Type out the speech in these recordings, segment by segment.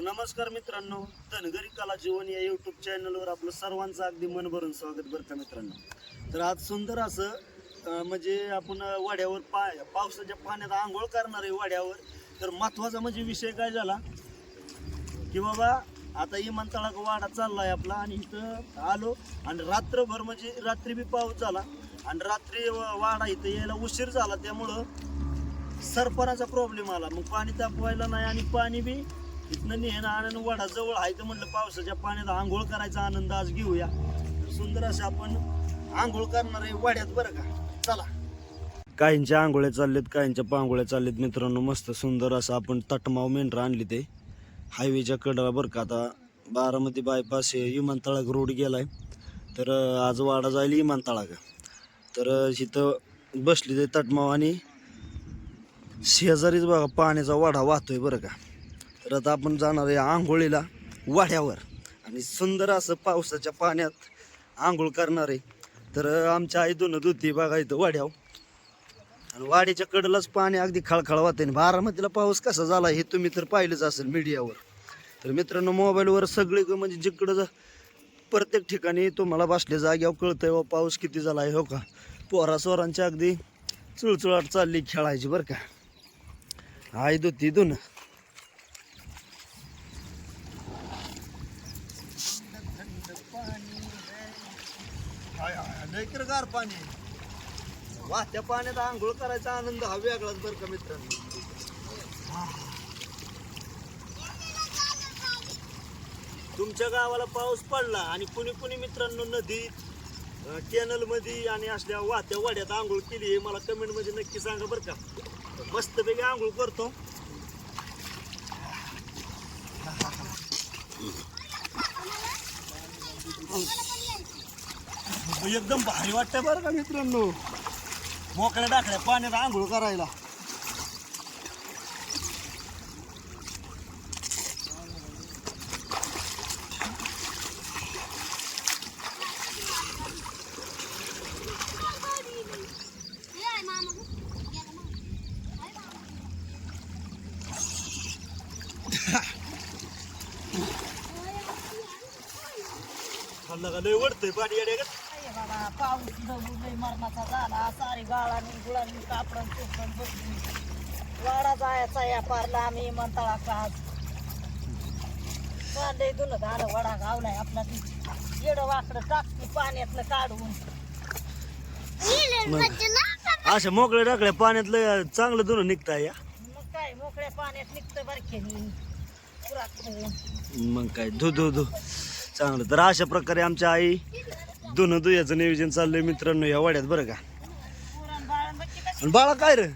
तर नमस्कार मित्रांनो धनगरी कला जीवन या यूट्यूब चॅनलवर आपलं सर्वांचं अगदी मन भरून स्वागत बरं का मित्रांनो. तर आज सुंदर असं म्हणजे आपण वाड्यावर पा पावसाच्या पाण्यात आंघोळ करणार आहे वाड्यावर. तर महत्त्वाचा म्हणजे विषय काय झाला की बाबा आता इमानतळा वाडा चालला आहे आपला आणि इथं आलो आणि रात्रभर म्हणजे रात्री बी पाऊस झाला आणि रात्री व- वाडा इथं यायला उशीर झाला. त्यामुळं सरपणाचा प्रॉब्लेम आला. मग पाणी तापवायला नाही आणि पाणी बी इथनं नेहन आनंद वाडा जवळ आहे तर म्हटलं पावसाच्या पाण्यात आंघोळ करायचा आनंद आज घेऊया. सुंदर असं आपण आंघोळ करणार आहे वाड्यात बरं का? चला. काहींच्या आंघोळ्या चाललेत काहींच्या पांघोळ्या चाललेत मित्रांनो मस्त सुंदर असं आपण तटमाव मेंढरा आणली ते. हायवेच्या कडेला बरं का? आता बारामती बायपास हे विमानतळाक रोड गेलाय. तर आज वाडा जाईल विमानतळाक तर इथं बसली ते तटमाव आणि शेजारीच बघा पाण्याचा वाढा वाहतोय बरं का? तर आता आपण जाणार आहे आंघोळीला वाड्यावर. आणि सुंदर असं पावसाच्या पाण्यात आंघोळ करणार आहे. तर आमच्या आई दोन धुती बघा इथं वाड्यावर. आणि वाड्याच्या कडेलाच पाणी अगदी खळखळ वाहते आणि बारामतीला पाऊस कसा झाला हे तुम्ही तर पाहिलंच असेल मीडियावर. तर मित्रांनो मोबाईलवर सगळे म्हणजे जिकडं जा प्रत्येक ठिकाणी तुम्हाला बसल्या जाग्यावर कळतंय व पाऊस किती झाला आहे हो का? पोरा सोरांची अगदी चुळचुळाट चालली खेळायची बरं का. आई धुती धुन गार पाणी वाहत्या पाण्यात आंघोळ करायचा आनंद हा वेगळाच बरं का मित्रांनो. तुमच्या गावाला पाऊस पडला आणि कुणी कुणी मित्रांनो नदीत कॅनलमध्ये आणि असल्या वाहत्या वाड्यात आंघोळ केली हे मला कमेंटमध्ये नक्की सांगा बरं का. मस्तपैकी आंघोळ करतो. एकदम भारी वाटतंय बरं का मित्रांनो. मोकळ्या टाकल्या पाण्यात आंघोळ करायला. खाल्लं का? लय वडतंय पाणी येड्या. बाबा पाऊस दगडून लय मरणाचा झाला. सारी गाळानी गुळांनी कापडन चुपडन बसली वाडा जायचा या पारला आम्ही म्हणताळा काज चाललंय दुन झालं वडा गावलाय आपला ती येडं वाकडं टाकते पाण्यातलं काढून. अशा मोकळ्या टाकल्या पाण्यात लय चांगलं धुणं निघताय या. मग काय मोकळ्या पाण्यात निघतं बरखेनी पुरात मग काय धु धु धु. चांगलं. तर अशा प्रकारे आमच्या आई दोन दुयाचं नियोजन चाललंय मित्रांनो या वाड्यात बरं का? आणि बाळा काय रे?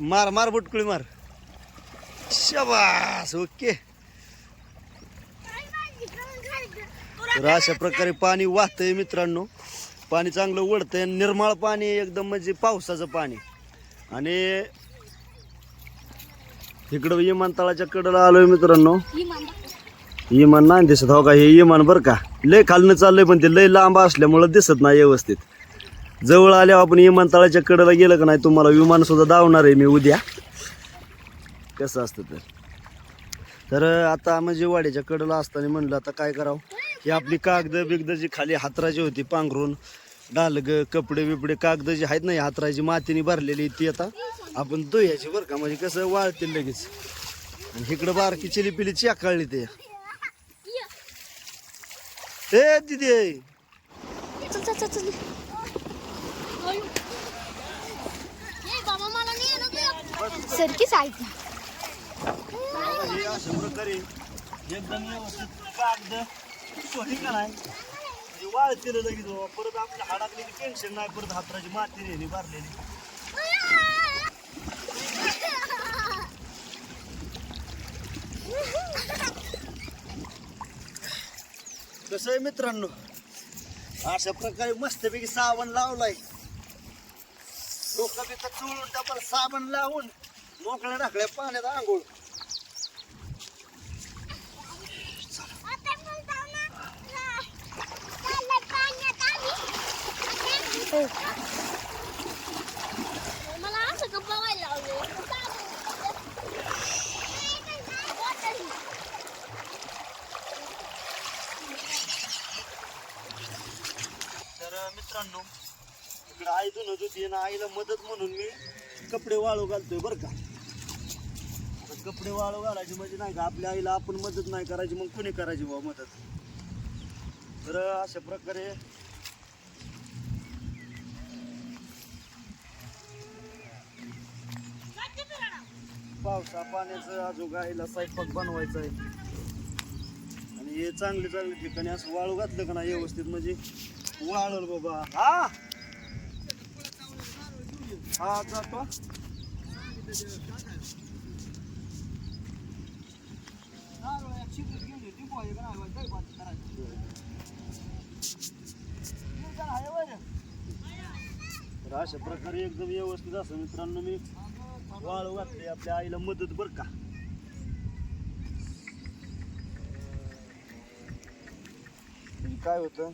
मार मार बुटकुळी मार. शबास ओके. तर अशा प्रकारे पाणी वाहतंय मित्रांनो. पाणी चांगलं ओढतंय आणि निर्मळ पाणी एकदम म्हणजे पावसाचं पाणी. आणि इकडं विमानतळाच्या कडेला आलोय मित्रांनो. इमान नाही दिसत हो का? हे इमान बरं का? लय खालनं चाललंय पण ते लय लांब असल्यामुळं दिसत नाही व्यवस्थित. जवळ आल्यावर आपण विमानतळाच्या कडेला गेलं का नाही तुम्हाला विमान सुद्धा धावणार आहे मी उद्या. कसं असतं तर? तर आता म्हणजे वाड्याच्या कडेला असताना म्हणलं आता काय करावं? ही आपली कागद बिगद जी खाली हातराची होती पांघरून डालग कपडे बिपडे कागद जी आहेत नाही हातराची मातीने भरलेली ती आता आपण धुयाची बरं का? म्हणजे कसं वाळतील लगेच. आणि इकडं बारकी चिली पिली चाकाळली ते. ए दिदी. सरकी साईड हे अशा प्रकारे एकदम व्यवस्थित कागद सोडी का नाही म्हणजे वाळतील लगेच. परत आपल्या हाडातली टेन्शन नाही परत हातराची माती नेली भरलेली. कसं आहे मित्रांनो? अशा प्रकारे मस्तपैकी साबण लावलाय. डोकं बिकं चुळून डबल साबण लावून मोकळ्या टाकल्या पाण्यात आंघोळ. मला असं का लावले. आणलो इकडे आई धुणत होती ना आईला मदत म्हणून मी कपडे वाळू घालतोय बरं का. आता कपडे वाळू घालायची म्हणजे नाही का आपल्या आईला आपण मदत नाही करायची मग कुणी करायची बा मदत? तर अशा प्रकारे पावसा पाण्याचं अजून गाईला स्वयंपाक बनवायचा आहे. आणि हे चांगले चांगले ठिकाणी असं वाळू घातलं का ना व्यवस्थित म्हणजे वाळल बाबा. हा? हा जातो तर अशा प्रकारे एकदम व्यवस्थित असं मित्रांनो मी वाळू घातली आपल्या आईला मदत बर का. काय होतं?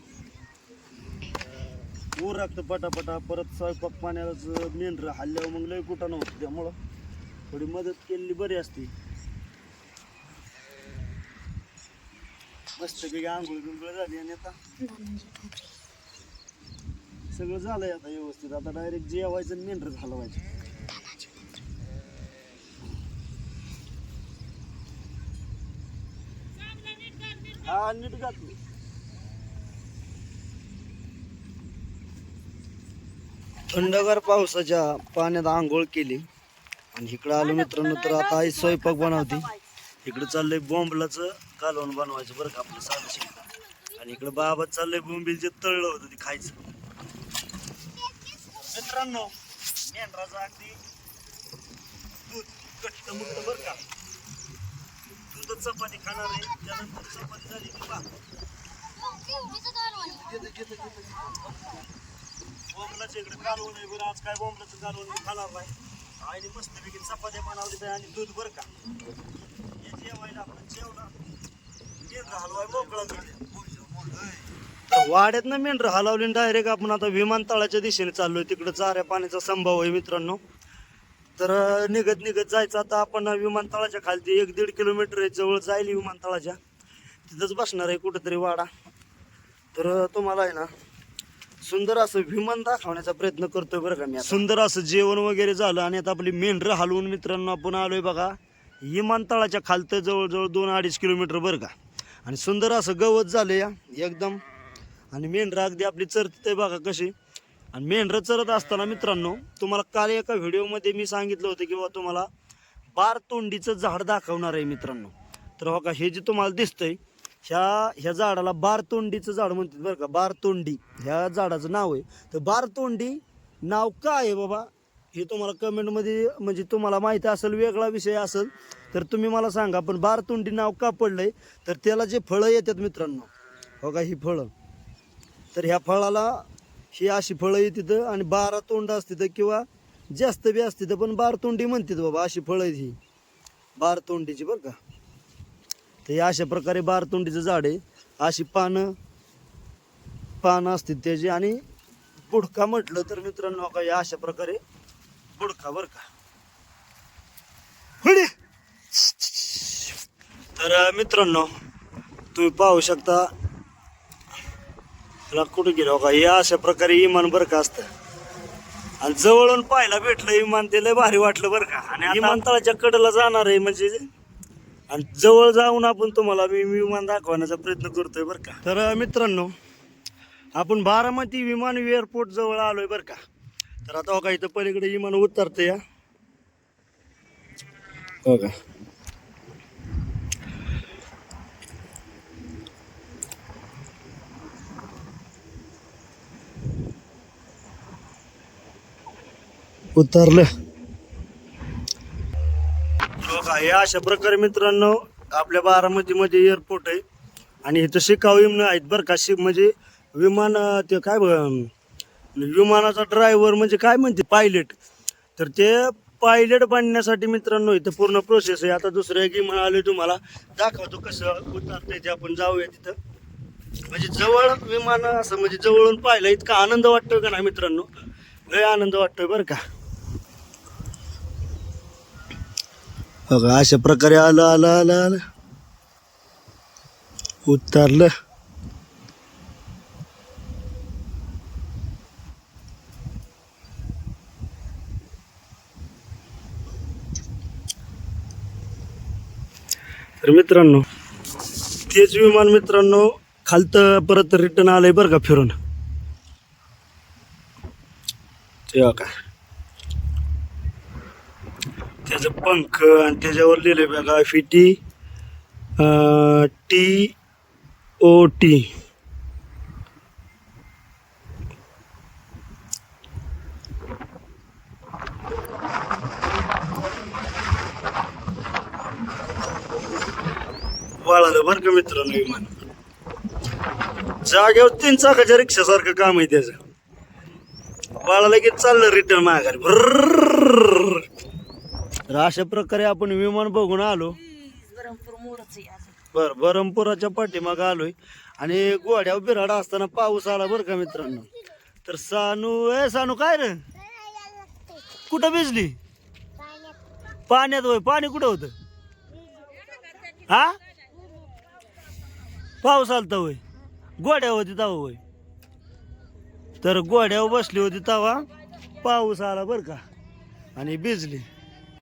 ऊर लागतं पटापटा परत स्वयंपाक पाण्यालाच मेंढरं हल्ल्यावर मग लय कुठं नव्हतं त्यामुळं थोडी मदत केलेली बरी असते. मस्तपैकी आंघोळ बिंघोळ झाली आणि आता सगळं झालंय आता व्यवस्थित. आता डायरेक्ट जेवायचं आणि मेंढर घालवायचं हा नीट घातली थंडगार पावसाच्या पाण्यात आंघोळ केली. आणि इकडं आलो मित्रांनो तर आता आई स्वयंपाक बनवते. इकडं चाललंय बॉम्बलाचं कालवण बनवायचं बरं का आपलं साधं शिकलं आणि इकडं बाबा चाललंय बोंबील जे तळलं होतं ते खायचं. मित्रांनो मेंढराचं अगदी दूध कट्ट मुक्त बरं का. दूध चपाती खाणार आहे त्यानंतर चपाती झाली की बा बॉम्बलाच्या इकडे कालवण आहे बरं. आज काय बॉम्बलाचं कालवण मी खाणार नाही. आईने मस्तपैकी चपात्या बनवली आणि दूध बरं का? हे जेवायला आपण जेवला मेंढर हलवाय मोकळा तर वाड्यातनं मेंढर हलवली डायरेक्ट आपण आता विमानतळाच्या दिशेने चाललोय. तिकडे चाऱ्या पाण्याचा संभव आहे मित्रांनो. तर निघत निघत जायचं. आता आपण विमानतळाच्या खालती एक दीड किलोमीटर आहे जवळ जाईल विमानतळाच्या. तिथंच बसणार आहे कुठंतरी वाडा. तर तुम्हाला आहे ना सुंदर असं विमान दाखवण्याचा प्रयत्न करतोय बरं का मी सुंदर असं जेवण वगैरे झालं आणि आता आपली मेंढर हलवून मित्रांनो आपण आलोय बघा. विमानतळाच्या खालतं जवळजवळ दोन अडीच किलोमीटर बरं का. आणि सुंदर असं गवत झालं या एकदम. आणि मेंढरं अगदी आपली चरते बघा कशी. आणि मेंढरं चरत असताना मित्रांनो तुम्हाला काल एका व्हिडिओमध्ये मी सांगितलं होतं की बाबा तुम्हाला बार तोंडीचं झाड दाखवणार आहे मित्रांनो. तर हो बघा हे जे तुम्हाला दिसतंय ह्या ह्या झाडाला बारतोंडीचं झाड म्हणतात बरं का बारतोंडी. ह्या झाडाचं नाव आहे. तर बारतोंडी नाव काय आहे बाबा? हे तुम्हाला कमेंटमध्ये म्हणजे तुम्हाला माहिती असेल वेगळा विषय असेल तर तुम्ही मला सांगा पण बारतोंडी नाव का पडलंय? तर त्याला जे फळं येतात मित्रांनो हो का ही फळं. तर ह्या फळाला ही अशी फळं येतात आणि बारा तोंड असतात किंवा जास्त बी असतात पण बारतोंडी म्हणतात बाबा अशी फळं आहेत ही. बारतोंडीची बरं का. तर हे अशा प्रकारे बारतोंडीचं झाड आहे. अशी पानं पानं असतात त्याची. आणि बुडका म्हटलं तर मित्रांनो का या अशा प्रकारे बुडका बरं का. तर मित्रांनो तुम्ही पाहू शकता. तुला कुठे गेलो? का या अशा प्रकारे इमान बरं का असतं. आणि जवळून पाहायला भेटलं इमान ते लय भारी वाटलं बरं का. आणि विमानतळाच्या कडेला जाणार आहे म्हणजे आणि जवळ जाऊन आपण तुम्हाला मी विमान दाखवण्याचा प्रयत्न करतोय बरं का. तर मित्रांनो आपण बारामती विमान एअरपोर्ट जवळ आलोय बरं का. तर आता हो का इथं पलीकडे विमान उतरते या हो का. उतरलं. हे अशा प्रकारे मित्रांनो आपल्या बारामतीमध्ये एअरपोर्ट आहे. आणि इथं शिकाऊ विमान आहेत बरं का. शिक म्हणजे विमान ते काय विमानाचा ड्रायव्हर म्हणजे काय म्हणते? पायलट तर ते पायलट बनण्यासाठी मित्रांनो इथं पूर्ण प्रोसेस आहे. आता दुसरं की म्हणाले तुम्हाला. दाखवतो कसं उतरते ते आपण जाऊया तिथं. म्हणजे जवळ विमान असं म्हणजे जवळून पाहिलं इतका आनंद वाटतोय का ना मित्रांनो? लय आनंद वाटतोय बरं का. बघा अशा प्रकारे आलं आलं आलं आलं. उतरलं. तर मित्रांनो तेच विमान मित्रांनो खालत परत रिटर्न आलंय बरं का फिरून? ठीक का त्याचं पंख आणि त्याच्यावर लिहिले बघा F T T O T. वाळालं बरं का मित्रांनो विमान जागेवर तीन चाकाच्या रिक्षासारखं काम आहे त्याचं. बाळाला की चाललं रिटर्न माघारी. भर्रर्रर्रर्र. तर अशा प्रकारे आपण विमान बघून आलो. बर बरमपुराच्या पाठीमाग आलोय. आणि गोड्यावर बिराड असताना पाऊस आला बरं का मित्रांनो? तर सानू ए सानू काय रे? कुठं भिजली? पाण्यात होय. पाणी कुठं होतं? हा? पाऊस आलता होय. गोड्या होती तवा होय. तर गोड्यावर बसली होती तवा पाऊस आला बरं का? आणि भिजली.